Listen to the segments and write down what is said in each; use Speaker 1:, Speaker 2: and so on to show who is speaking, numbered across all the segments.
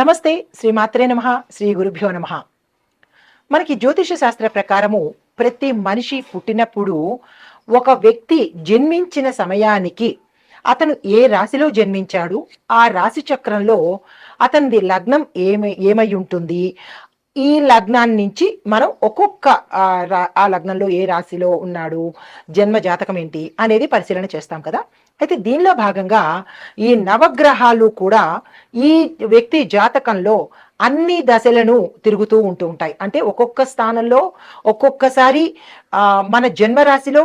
Speaker 1: నమస్తే శ్రీ మాత్రే నమ శ్రీ గురుభ్యో నమ. మనకి జ్యోతిష శాస్త్ర ప్రకారము ప్రతి మనిషి పుట్టినప్పుడు ఒక వ్యక్తి జన్మించిన సమయానికి అతను ఏ రాశిలో జన్మించాడు ఆ రాశి చక్రంలో అతనిది లగ్నం ఏమై ఏమై ఉంటుంది ఈ లగ్నాన్ని నుంచి మనం ఒక్కొక్క ఆ, రా- ఆ లగ్నంలో ఏ రాశిలో ఉన్నాడు జన్మ జాతకం ఏంటి అనేది పరిశీలన చేస్తాం కదా. అయితే దీనిలో భాగంగా ఈ నవగ్రహాలు కూడా ఈ వ్యక్తి జాతకంలో అన్ని దశలను తిరుగుతూ ఉంటూ ఉంటాయి. అంటే ఒక్కొక్క స్థానంలో ఒక్కొక్కసారి మన జన్మరాశిలో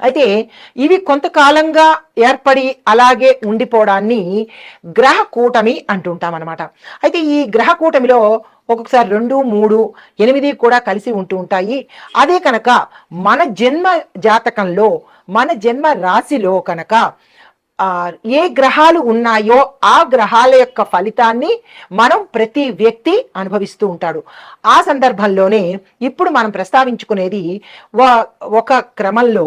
Speaker 1: అయితే ఇవి కొంతకాలంగా ఏర్పడి అలాగే ఉండిపోవడాన్ని గ్రహ కూటమి అంటుంటాం అనమాట అయితే ఈ గ్రహ కూటమిలో ఒక్కొక్కసారి రెండు మూడు ఎనిమిది కూడా కలిసి ఉంటూ ఉంటాయి. అదే కనుక మన జన్మ జాతకంలో మన జన్మ రాశిలో కనుక ఏ గ్రహాలు ఉన్నాయో ఆ గ్రహాల యొక్క ఫలితాన్ని మనం ప్రతి వ్యక్తి అనుభవిస్తూ ఉంటాడు. ఆ సందర్భంలోనే ఇప్పుడు మనం ప్రస్తావించుకునేది ఒక క్రమంలో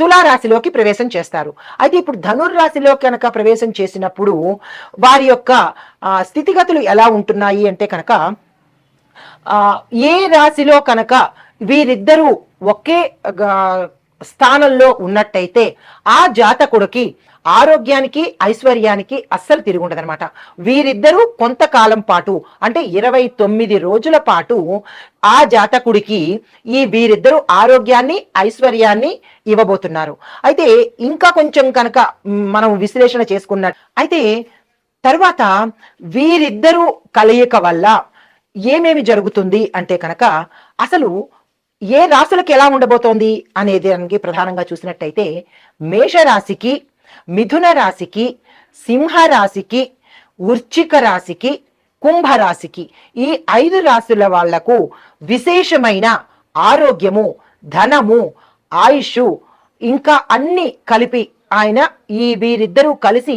Speaker 1: తులారాశిలోకి ప్రవేశం చేస్తారు. అయితే ఇప్పుడు ధనుర్రాశిలో కనుక ప్రవేశం చేసినప్పుడు వారి యొక్క స్థితిగతులు ఎలా ఉంటున్నాయి అంటే కనుక ఏ రాశిలో కనుక వీరిద్దరూ ఒకే స్థానంలో ఉన్నట్టయితే ఆ జాతకుడికి ఆరోగ్యానికి ఐశ్వర్యానికి అస్సలు తిరుగుండదనమాట వీరిద్దరూ కొంతకాలం పాటు అంటే ఇరవై తొమ్మిది రోజుల పాటు ఆ జాతకుడికి ఈ వీరిద్దరూ ఆరోగ్యాన్ని ఐశ్వర్యాన్ని ఇవ్వబోతున్నారు. అయితే ఇంకా కొంచెం కనుక మనం విశ్లేషణ చేసుకున్నట్టు అయితే తర్వాత వీరిద్దరూ కలయిక వల్ల ఏమేమి జరుగుతుంది అంటే కనుక అసలు ఏ రాశులకు ఎలా ఉండబోతోంది అనేది ప్రధానంగా చూసినట్టయితే మేషరాశికి మిథున రాశికి సింహ రాశికి వృశ్చిక రాశికి కుంభరాశికి ఈ ఐదు రాశుల వాళ్ళకు విశేషమైన ఆరోగ్యము ధనము ఆయుష్ ఇంకా అన్ని కలిపి ఆయన ఈ వీరిద్దరూ కలిసి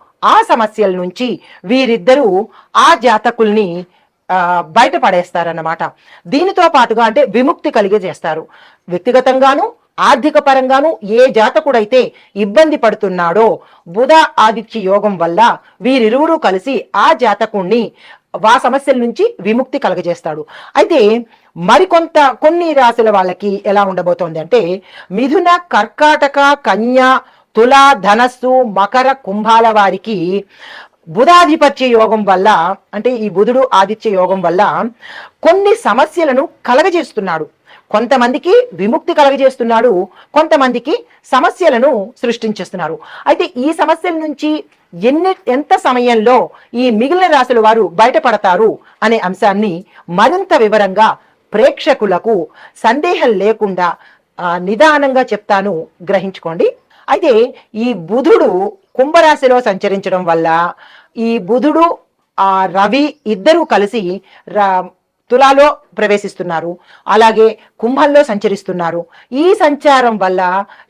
Speaker 1: ఆ సమస్యల నుంచి వీరిద్దరూ ఆ జాతకుల్ని బయటపడేస్తారన్నమాట. దీనితో పాటుగా అంటే విముక్తి కలిగజేస్తారు. వ్యక్తిగతంగాను ఆర్థిక పరంగాను ఏ జాతకుడైతే ఇబ్బంది పడుతున్నాడో బుధ ఆదిత్య యోగం వల్ల వీరిరువురు కలిసి ఆ జాతకుణ్ణి ఆ సమస్యల నుంచి విముక్తి కలగజేస్తాడు. అయితే మరికొంత కొన్ని రాశుల వాళ్ళకి ఎలా ఉండబోతోంది అంటే మిథున కర్కాటక కన్య తుల ధనస్సు మకర కుంభాల వారికి బుధాధిపత్య యోగం వల్ల అంటే ఈ బుధుడు ఆదిత్య యోగం వల్ల కొన్ని సమస్యలను కలగజేస్తున్నాడు. కొంతమందికి విముక్తి కలగజేస్తున్నాడు కొంతమందికి సమస్యలను సృష్టించేస్తున్నారు. అయితే ఈ సమస్యల నుంచి ఎన్ని ఎంత సమయంలో ఈ మిగిలిన రాశుల వారు బయటపడతారు అనే అంశాన్ని మరింత వివరంగా ప్రేక్షకులకు సందేహం లేకుండా నిదానంగా చెప్తాను. గ్రహించుకోండి. అయితే ఈ బుధుడు కుంభరాశిలో సంచరించడం వల్ల ఈ బుధుడు ఆ రవి ఇద్దరూ కలిసి తులాలో ప్రవేశిస్తున్నారు. అలాగే కుంభంలో సంచరిస్తున్నారు. ఈ సంచారం వల్ల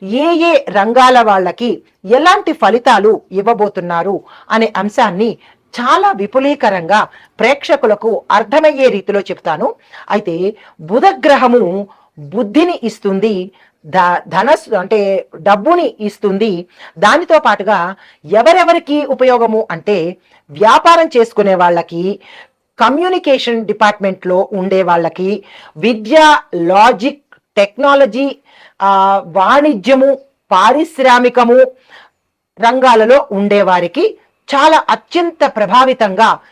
Speaker 1: ఏ ఏ రంగాల వాళ్ళకి ఎలాంటి ఫలితాలు ఇవ్వబోతున్నారు అనే అంశాన్ని చాలా విపులీకరంగా ప్రేక్షకులకు అర్థమయ్యే రీతిలో చెప్తాను. అయితే బుధగ్రహము బుద్ధిని ఇస్తుంది ధ ధనస్సు అంటే డబ్బుని ఇస్తుంది. దానితో పాటుగా ఎవరెవరికి ఉపయోగము అంటే వ్యాపారం చేసుకునే వాళ్ళకి కమ్యూనికేషన్ డిపార్ట్మెంట్లో ఉండే వాళ్ళకి విద్య లాజిక్ టెక్నాలజీ వాణిజ్యము పారిశ్రామికము రంగాలలో ఉండేవారికి చాలా అత్యంత ప్రభావితంగా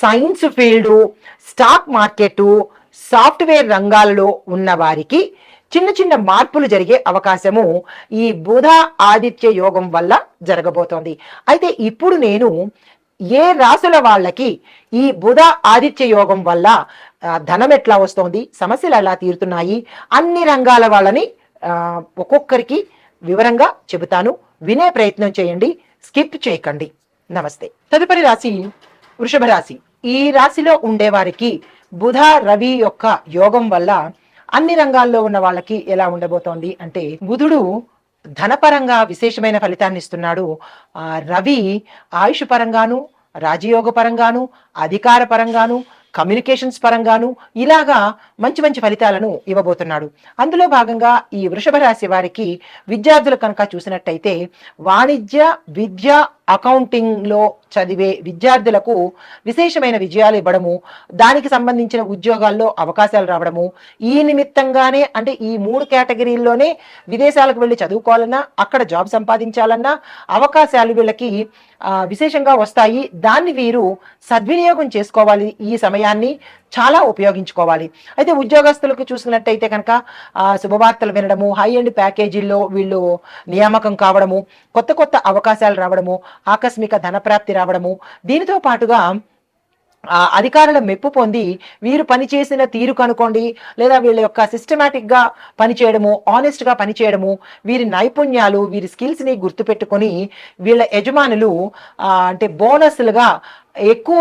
Speaker 1: science field stock market software రంగాలలో ఉన్న వారికి చిన్న చిన్న మార్పులు జరిగే అవకాశము ఈ బుధ ఆదిత్య యోగం వల్ల జరగబోతోంది. అయితే ఇప్పుడు నేను ఏ రాసుల వాళ్ళకి ఈ బుధ ఆదిత్య యోగం వల్ల ధనం ఎట్లా వస్తోంది సమస్యలు ఎలా తీరుతున్నాయి అన్ని రంగాల వాళ్ళని ఒక్కొక్కరికి వివరంగా చెబుతాను. వినే ప్రయత్నం చేయండి స్కిప్ చేయకండి. నమస్తే. తదుపరి రాశి వృషభ రాశి. ఈ రాశిలో ఉండేవారికి బుధ రవి యొక్క యోగం వల్ల అన్ని రంగాల్లో ఉన్న వాళ్ళకి ఎలా ఉండబోతోంది అంటే బుధుడు ధనపరంగా విశేషమైన ఫలితాన్ని ఇస్తున్నాడు. రవి ఆయుష్ పరంగాను రాజయోగ పరంగాను అధికార పరంగాను కమ్యూనికేషన్స్ పరంగాను ఇలాగా మంచి మంచి ఫలితాలను ఇవ్వబోతున్నాడు. అందులో భాగంగా ఈ వృషభ రాశి వారికి విద్యార్థులు కనుక చూసినట్టయితే వాణిజ్య విద్య అకౌంటింగ్లో చదివే విద్యార్థులకు విశేషమైన విజయాలు ఇవ్వడము దానికి సంబంధించిన ఉద్యోగాల్లో అవకాశాలు రావడము ఈ నిమిత్తంగానే అంటే ఈ మూడు కేటగిరీల్లోనే విదేశాలకు వెళ్ళి చదువుకోవాలన్నా అక్కడ జాబ్ సంపాదించాలన్నా అవకాశాలు వీళ్ళకి విశేషంగా వస్తాయి. దాన్ని వీరు సద్వినియోగం చేసుకోవాలి ఈ సమయాన్ని. చాలా ఉపయోగించుకోవాలి. అయితే ఉద్యోగస్తులకు చూసినట్టయితే కనుక శుభవార్తలు వినడము హై అండ్ ప్యాకేజీల్లో వీళ్ళు నియామకం కావడము కొత్త కొత్త అవకాశాలు రావడము ఆకస్మిక ధనప్రాప్తి రావడము దీనితో పాటుగా అధికారుల మెప్పు పొంది వీరు పనిచేసిన తీరు కనుకోండి లేదా వీళ్ళ యొక్క సిస్టమేటిక్గా పనిచేయడము ఆనెస్ట్గా పనిచేయడము వీరి నైపుణ్యాలు వీరి స్కిల్స్ని గుర్తుపెట్టుకొని వీళ్ళ యజమానులు అంటే బోనస్లుగా ఎక్కువ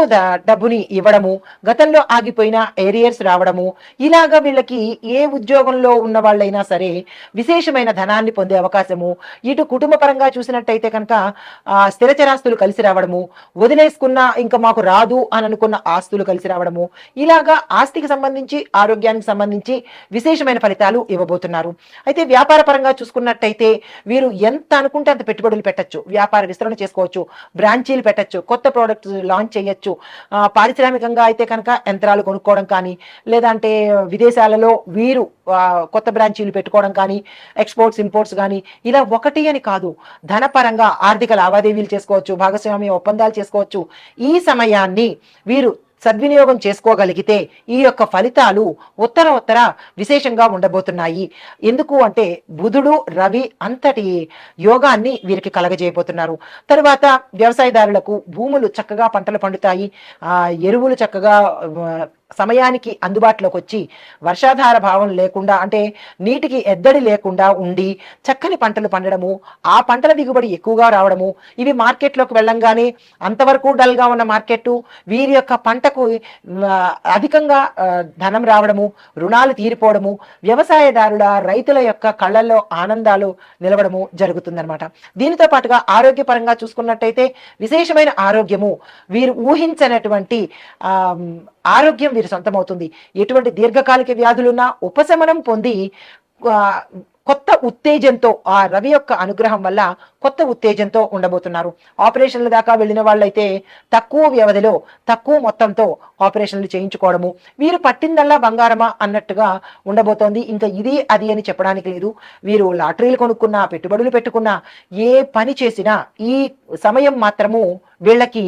Speaker 1: డబ్బుని ఇవ్వడము గతంలో ఆగిపోయిన ఏరియర్స్ రావడము ఇలాగా వీళ్ళకి ఏ ఉద్యోగంలో ఉన్న వాళ్ళైనా సరే విశేషమైన ధనాన్ని పొందే అవకాశము ఇటు కుటుంబ పరంగా చూసినట్టయితే కనుక స్థిరచరాస్తులు కలిసి రావడము వదిలేసుకున్న ఇంకా మాకు రాదు అని అనుకున్న ఆస్తులు కలిసి రావడము ఇలాగా ఆస్తికి సంబంధించి ఆరోగ్యానికి సంబంధించి విశేషమైన ఫలితాలు ఇవ్వబోతున్నారు. అయితే వ్యాపార పరంగా చూసుకున్నట్టయితే వీరు ఎంత అనుకుంటే అంత పెట్టుబడులు పెట్టచ్చు. వ్యాపార విస్తరణ చేసుకోవచ్చు బ్రాంచీలు పెట్టచ్చు కొత్త ప్రోడక్ట్స్ లాంచ్ లాంచ్ చేయొచ్చు. పారిశ్రామికంగా అయితే కనుక యంత్రాలు కొనుక్కోవడం కానీ లేదంటే విదేశాలలో వీరు కొత్త బ్రాంచీలు పెట్టుకోవడం కానీ ఎక్స్పోర్ట్స్ ఇంపోర్ట్స్ కానీ ఇలా ఒకటి అని కాదు ధనపరంగా ఆర్థిక లావాదేవీలు చేసుకోవచ్చు భాగస్వామ్య ఒప్పందాలు చేసుకోవచ్చు. ఈ సమయాన్ని వీరు సద్వినియోగం చేసుకోగలిగితే ఈ యొక్క ఫలితాలు ఉత్తర ఉత్తర విశేషంగా ఉండబోతున్నాయి. ఎందుకు అంటే బుధుడు రవి అంతటి యోగాన్ని వీరికి కలగజేయబోతున్నారు. తర్వాత వ్యవసాయదారులకు భూములు చక్కగా పంటలు పండుతాయి. ఆ ఎరువులు చక్కగా సమయానికి అందుబాటులోకి వచ్చి వర్షాధార భావం లేకుండా అంటే నీటికి ఎద్దడి లేకుండా ఉండి చక్కని పంటలు పండడము ఆ పంటల దిగుబడి ఎక్కువగా రావడము ఇవి మార్కెట్లోకి వెళ్ళంగానే అంతవరకు డల్గా ఉన్న మార్కెట్ వీరి యొక్క పంటకు అధికంగా ధనం రావడము రుణాలు తీరిపోవడము వ్యవసాయదారుల రైతుల యొక్క కళ్ళల్లో ఆనందాలు నిలవడము జరుగుతుందనమాట దీనితో పాటుగా ఆరోగ్యపరంగా చూసుకున్నట్టయితే విశేషమైన ఆరోగ్యము వీరు ఊహించనటువంటి ఆ, ఆరోగ్యం వీరి సొంతమవుతుంది. ఎటువంటి దీర్ఘకాలిక వ్యాధులున్నా ఉపశమనం పొంది కొత్త ఉత్తేజంతో ఆ రవి యొక్క అనుగ్రహం వల్ల కొత్త ఉత్తేజంతో ఉండబోతున్నారు. ఆపరేషన్ల దాకా వెళ్ళిన వాళ్ళైతే తక్కువ వ్యవధిలో తక్కువ మొత్తంతో ఆపరేషన్లు చేయించుకోవడము వీరు పట్టిందల్లా బంగారమా అన్నట్టుగా ఉండబోతోంది. ఇంకా ఇది అది అని చెప్పడానికి లేదు. వీరు లాటరీలు కొనుక్కున్నా పెట్టుబడులు పెట్టుకున్నా ఏ పని చేసినా ఈ సమయం మాత్రము వీళ్ళకి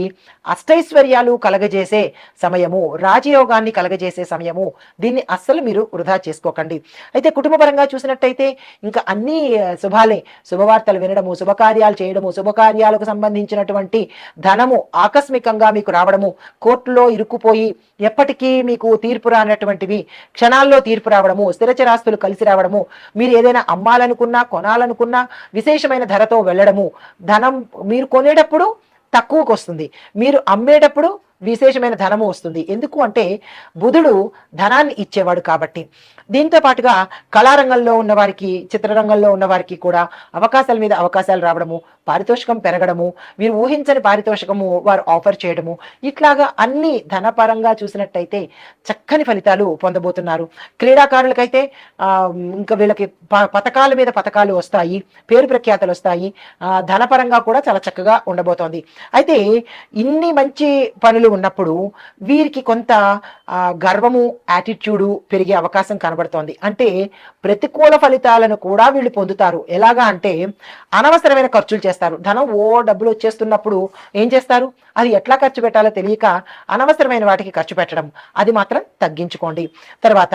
Speaker 1: అష్టైశ్వర్యాలు కలగజేసే సమయము రాజయోగాన్ని కలగజేసే సమయము దీన్ని అస్సలు మీరు వృధా చేసుకోకండి. అయితే కుటుంబపరంగా చూసినట్టయితే ఇంకా అన్ని శుభాలే శుభవార్తలు వినడము శుభకార్యాలు చేయడము శుభకార్యాలకు సంబంధించినటువంటి ధనము ఆకస్మికంగా మీకు రావడము కోర్టులో ఇరుక్కుపోయి ఎప్పటికీ మీకు తీర్పు రానటువంటివి క్షణాల్లో తీర్పు రావడము స్థిరచరాస్తులు కలిసి రావడము మీరు ఏదైనా అమ్మాలనుకున్నా కొనాలనుకున్నా విశేషమైన ధరతో వెళ్ళడము ధనం మీరు కొనేటప్పుడు తక్కువకు వస్తుంది మీరు అమ్మేటప్పుడు విశేషమైన ధనము వస్తుంది. ఎందుకు అంటే బుధుడు ధనాన్ని ఇచ్చేవాడు కాబట్టి. దీంతో పాటుగా కళారంగంలో ఉన్న వారికి చిత్రరంగంలో ఉన్న వారికి కూడా అవకాశాల మీద అవకాశాలు రావడము పారితోషికం పెరగడము వీరు ఊహించని పారితోషికము వారు ఆఫర్ చేయడము ఇట్లాగా అన్ని ధనపరంగా చూసినట్టయితే చక్కని ఫలితాలు పొందబోతున్నారు. క్రీడాకారులకైతే ఇంకా వీళ్ళకి ప- పథకాల మీద పథకాలు వస్తాయి పేరు ప్రఖ్యాతలు వస్తాయి ధనపరంగా కూడా చాలా చక్కగా ఉండబోతోంది. అయితే ఇన్ని మంచి పనులు ఉన్నప్పుడు వీరికి కొంత గర్వము యాటిట్యూడు పెరిగే అవకాశం కనబడుతోంది. అంటే ప్రతికూల ఫలితాలను కూడా వీళ్ళు పొందుతారు. ఎలాగా అంటే అనవసరమైన ఖర్చులు చేస్తారు. ధనం ఓ డబ్బులు వచ్చేస్తున్నప్పుడు ఏం చేస్తారు? అది ఎట్లా ఖర్చు పెట్టాలో తెలియక అనవసరమైన వాటికి ఖర్చు పెట్టడం. అది మాత్రం తగ్గించుకోండి. తర్వాత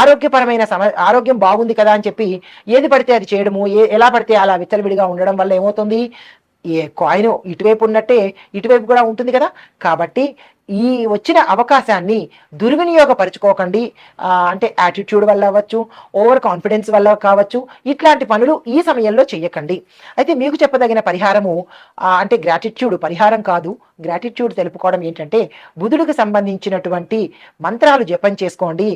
Speaker 1: ఆరోగ్యపరమైన సమ ఆరోగ్యం బాగుంది కదా అని చెప్పి ఏది పడితే అది చేయడము ఏ ఎలా పడితే అలా విచ్చలవిడిగా ఉండడం వల్ల ఏమవుతుంది? ఏ కాయిన్ ఇటువైపు ఉన్నట్టే ఇటువైపు కూడా ఉంటుంది కదా. కాబట్టి ఈ వచ్చిన అవకాశాన్ని దుర్వినియోగపరుచుకోకండి. అంటే యాటిట్యూడ్ వల్ల అవ్వచ్చు ఓవర్ కాన్ఫిడెన్స్ వల్ల కావచ్చు ఇట్లాంటి పనులు ఈ సమయంలో చేయకండి అయితే మీకు చెప్పదగిన పరిహారము అంటే గ్రాటిట్యూడ్ పరిహారం కాదు. గ్రాటిట్యూడ్ తెలుపుకోవడం ఏంటంటే బుధుడికి సంబంధించినటువంటి మంత్రాలు జపం చేసుకోండి.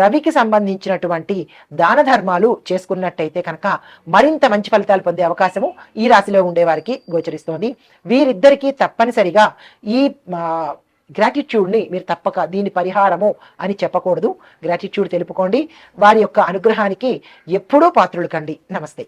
Speaker 1: రవికి సంబంధించినటువంటి దాన ధర్మాలు చేసుకున్నట్టయితే కనుక మరింత మంచి ఫలితాలు పొందే అవకాశము ఈ రాశిలో ఉండేవారికి గోచరిస్తోంది. వీరిద్దరికీ తప్పనిసరిగా ఈ గ్రాటిట్యూడ్ని మీరు తప్పక దీని పరిహారము అని చెప్పకూడదు. గ్రాటిట్యూడ్ తెలుపుకోండి. వారి యొక్క అనుగ్రహానికి ఎప్పుడూ పాత్రులు కండి. నమస్తే.